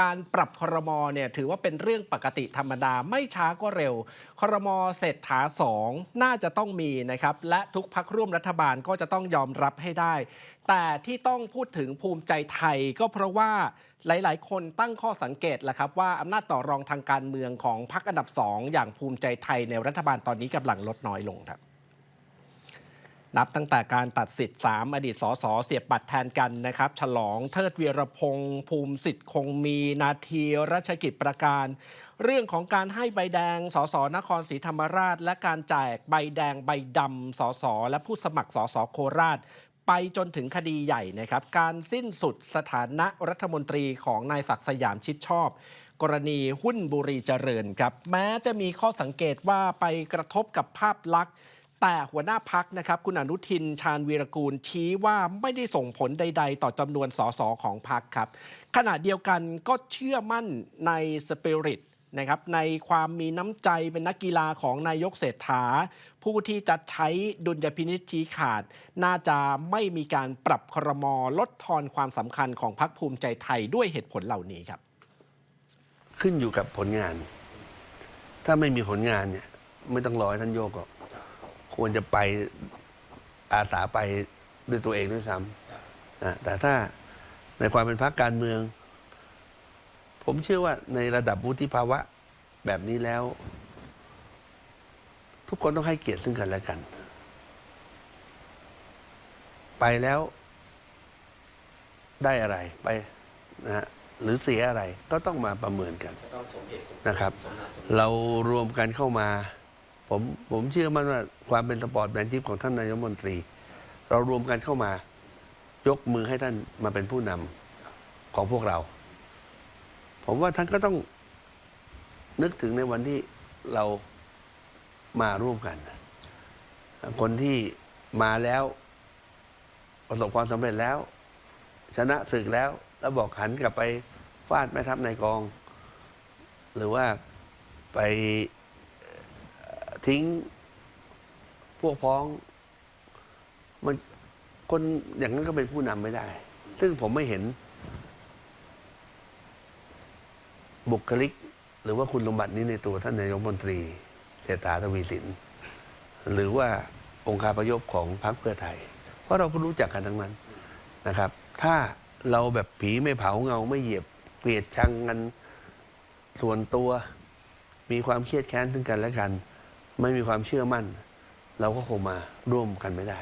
การปรับครมเนี่ยถือว่าเป็นเรื่องปกติธรรมดาไม่ช้าก็เร็ว ครมเศรษฐาสองน่าจะต้องมีนะครับ และทุกพักร่วมรัฐบาลก็จะต้องยอมรับให้ได้ แต่ที่ต้องพูดถึงภูมิใจไทยก็เพราะว่าหลาย ๆ คนตั้งข้อสังเกตแหละครับว่าอำนาจต่อรองทางการเมืองของพรรคอันดับสองอย่างภูมิใจไทยในรัฐบาลตอนนี้กำลังลดน้อยลงครับ นับตั้งแต่การตัดสิทธิ์ 3 อดีตสสเสียบบัตรแทนกันนะครับ ฉลองเทิดเวียรพงษ์ภูมิสิทธิ์คงมีนาทีรัชกิจประการ เรื่องของการให้ใบแดงสสนครศรีธรรมราช และการแจกใบแดงใบดำสสและผู้สมัครสสโคราชไปจนถึงคดีใหญ่นะครับ การสิ้นสุดสถานะรัฐมนตรีของนายศักสยามชิดชอบ กรณีหุ้นบุรีเจริญครับ แม้จะมีข้อสังเกตว่าไปกระทบกับภาพลักษณ์ แต่หัวหน้าพักนะครับคุณอนุทินชาญวีรกูลชี้ว่าไม่ได้ส่งผลใด ๆ ต่อจำนวนสสของพักครับ ขณะเดียวกันก็เชื่อมั่นในสปิริตนะครับในความมีน้ำใจเป็นนักกีฬาของนายกเศรษฐา ผู้ที่จะใช้ดุลยพินิจชี้ขาด น่าจะไม่มีการปรับครมลดทอนความสำคัญของพักภูมิใจไทยด้วยเหตุผลเหล่านี้ครับ ขึ้นอยู่กับผลงาน ถ้าไม่มีผลงานเนี่ยไม่ต้องรอให้ท่านโยกหรอก ควรจะไปอาสาไปด้วยตัวเองด้วยซ้ำนะแต่ถ้าในความเป็นพรรคการเมือง ผมเชื่อว่าในระดับวุฒิภาวะแบบนี้แล้ว ทุกคนต้องให้เกียรติซึ่งกันและกัน ไปแล้วได้อะไรไปนะฮะหรือเสียอะไรก็ต้องมาประเมินกันนะครับ เรารวมกันเข้ามา ผมผมเชื่อมั่นว่าความเป็นสปอร์ตแมนชิพของท่านนายกมนตรี เรารวมกันเข้ามา ยกมือให้ท่านมาเป็นผู้นำของพวกเรา ผมว่าท่านก็ต้องนึกถึงในวันที่เรามาร่วมกัน คนที่มาแล้ว ประสบความสำเร็จแล้ว ชนะศึกแล้ว แล้วบอกหันกลับไปฟาดแม่ทัพนายกอง หรือว่าไป ทิ้ง พวกพ้อง มันคนอย่างนั้นก็เป็นผู้นำไม่ได้ ซึ่งผมไม่เห็น บุคลิก หรือว่าคุณสมบัตินี้ในตัวท่านนายกรัฐมนตรีเศรษฐาทวีสิน หรือว่าองค์คาพยพของพรรคเพื่อไทย เพราะเราก็รู้จักกันทั้งนั้นนะครับ ถ้าเราแบบผีไม่เผาเงาไม่เหยียบเกลียดชังกันส่วนตัวมีความเครียดแค้นซึ่งกันและกัน ไม่มีความเชื่อมั่น เราก็คงมาร่วมกันไม่ได้